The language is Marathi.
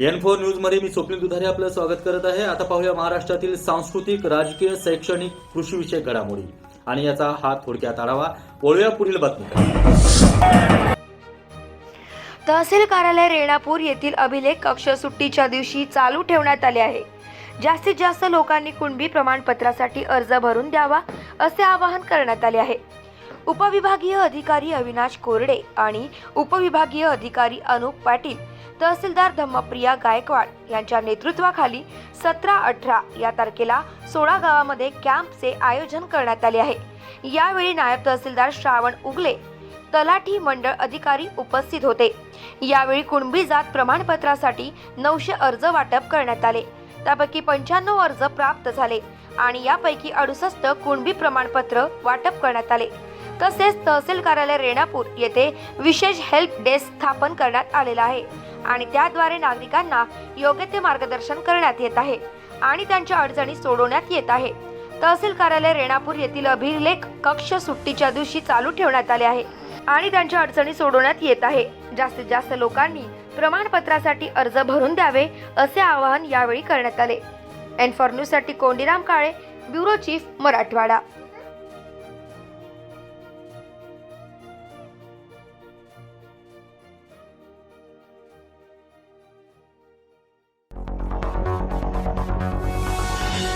एन फोर न्यूजमध्ये मी स्वप्नील दुधारे आपलं स्वागत करत आहे. आता पाहूया महाराष्ट्रातील सांस्कृतिक राजकीय शैक्षणिक कृषी विषयक घडामोडी. आणि याचा हा थोडक्यात आढावा वळूया पुढील बातमी तहसील कार्यालय रेणापूर येथील अभिलेख कक्ष सुट्टीच्या दिवशी चालू ठेवण्यात आले आहे. जास्तीत जास्त लोकांनी कुणबी प्रमाणपत्रासाठी अर्ज भरून द्यावा असे आवाहन करण्यात आले आहे. उपविभागीय अधिकारी अविनाश कोरडे आणि उपविभागीय अधिकारी अनुप पाटील तहसीलदार धम्मप्रिया गायकवाड यांच्या नेतृत्वाखाली सतरा अठरा या तारखेला सोळा गावामध्ये कॅम्पचे आयोजन करण्यात आले आहे. यावेळी नायब तहसीलदार श्रावण उगले तलाठी मंडळ अधिकारी उपस्थित होते. यावेळी कुणबी जात प्रमाणपत्रासाठी नऊशे अर्ज वाटप करण्यात आले. त्यापैकी पंच्याण्णव अर्ज प्राप्त झाले आणि यापैकी अडुसष्ट कुणबी प्रमाणपत्र वाटप करण्यात आले. तसेच तहसील कार्यालय रेणापूर येथे विशेष हेल्प डेस्क स्थापन करण्यात आलेला आहे. आणि त्याद्वारे नागरिकांना योग्य ते मार्गदर्शन करण्यात येत आहे आणि त्यांच्या अडचणी सोडवण्यात येत आहे. तहसील कार्यालय रेणापूर येथील अभिलेख कक्ष सुट्टीच्या दिवशी चालू ठेवण्यात आले आहे आणि त्यांच्या अडचणी सोडवण्यात येत आहे. जास्तीत जास्त लोकांनी प्रमाणपत्रासाठी अर्ज भरून द्यावे असे आवाहन यावेळी करण्यात आले. एन फॉर न्यूजसाठी कोंडीराम काळे ब्युरो चीफ मराठवाडा.